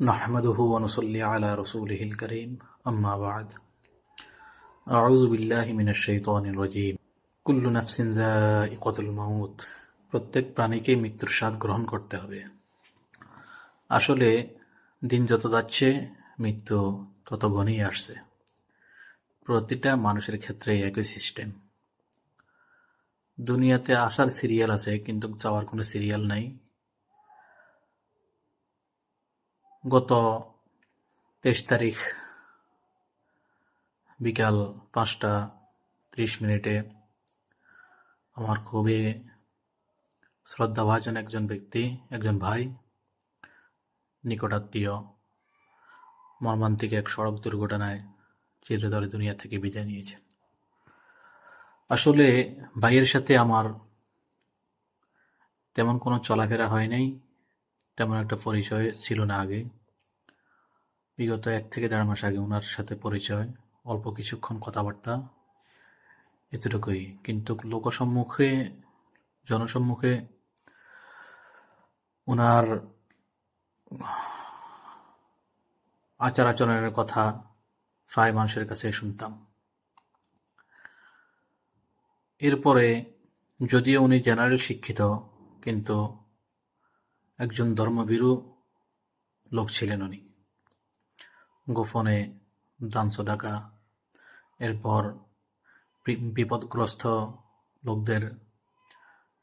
نحمده ونصلي على رسوله الكريم أما بعد أعوذ بالله من الشيطان الرجيم كل نفس ذائقة الموت প্রত্যেক প্রাণীকেই মৃত্যুর স্বাদ গ্রহণ করতে হবে আসলে দিন যত যাচ্ছে মৃত্যু তত ঘনিয়ে আসছে প্রতিটা মানুষের ক্ষেত্রে একই সিস্টেম দুনিয়াতে আসার সিরিয়াল আছে কিন্তু যাওয়ার কোনো সিরিয়াল নাই গত তেইশ তারিখ বিকাল পাঁচটা ত্রিশ মিনিটে আমার খুবই শ্রদ্ধাভাজন একজন ব্যক্তি, একজন ভাই, নিকটাত্মীয়, মর্মান্তিক এক সড়ক দুর্ঘটনায় চিরতরে দুনিয়া থেকে বিদায় নিয়েছেন আসলে ভাইয়ের সাথে আমার তেমন কোনো চলাফেরা হয় নাই, তেমন একটা পরিচয় ছিল না আগে। বিগত এক থেকে দেড় মাস আগে ওনার সাথে পরিচয়, অল্প কিছুক্ষণ কথাবার্তা, এতটুকুই। কিন্তু লোকসম্মুখে, জনসম্মুখে ওনার আচার আচরণের কথা প্রায় মানুষের কাছে শুনতাম। এরপরে যদিও উনি জেনারেল শিক্ষিত, কিন্তু একজন ধর্মভীরু লোক ছিলেন উনি। গোপনে দান সদাকা। এরপর বিপদগ্রস্ত লোকদের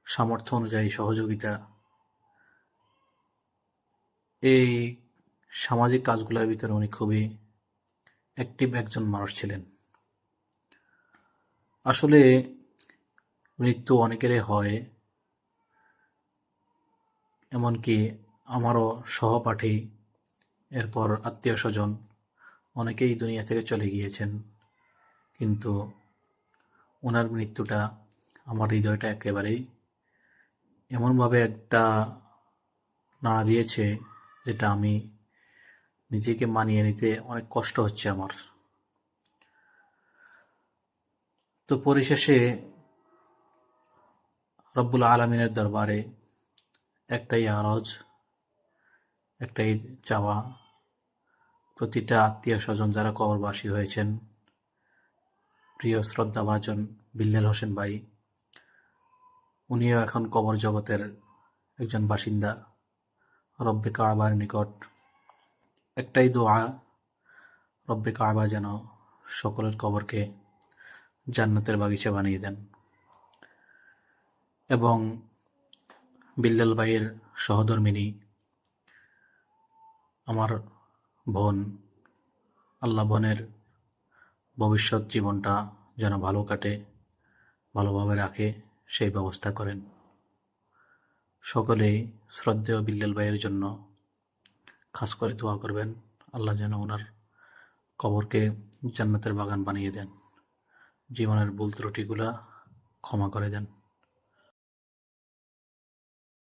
সামর্থ্য অনুযায়ী সহযোগিতা। এই সামাজিক কাজগুলোর ভিতরে উনি খুবই অ্যাক্টিভ একজন মানুষ ছিলেন। আসলে মৃত্যু অনেকেরই হয়, এমনকি আমারও সহপাঠী, এরপর আত্মীয় স্বজন। অনেকেই দুনিয়া থেকে চলে গিয়েছেন, কিন্তু ওনার মৃত্যুটা আমার হৃদয়টা একেবারেই এমনভাবে একটা নাড়া দিয়েছে যেটা আমি নিজেকে মানিয়ে নিতে অনেক কষ্ট হচ্ছে আমার। তো পরিশেষে রব্বুল আলমিনের দরবারে একটাই আরজ, একটাই চাওয়া প্রতিটা আত্মীয় স্বজন যারা কবরবাসী হয়েছেন, প্রিয় শ্রদ্ধাভাজন বিল্লাল হোসেন ভাই, উনিও এখন কবর জগতের একজন বাসিন্দা, রব্বে কাবার নিকট। একটাই দোয়া, রব্বে কাবা যেন সকলের কবরকে জান্নাতের বাগিচা বানিয়ে দেন। এবং বিল্লাল ভাইয়ের সহধর্মিনী, আমার বোন, আল্লাহ বোনের ভবিষ্যৎ জীবনটা যেন ভালো কাটে, ভালোভাবে রাখে, সেই ব্যবস্থা করেন। সকলেই শ্রদ্ধেয় বিল্লাল ভাইয়ের জন্য খাস করে দোয়া করবেন। আল্লাহ যেন ওনার কবরকে জান্নাতের বাগান বানিয়ে দেন, জীবনের ভুল ত্রুটিগুলা ক্ষমা করে দেন।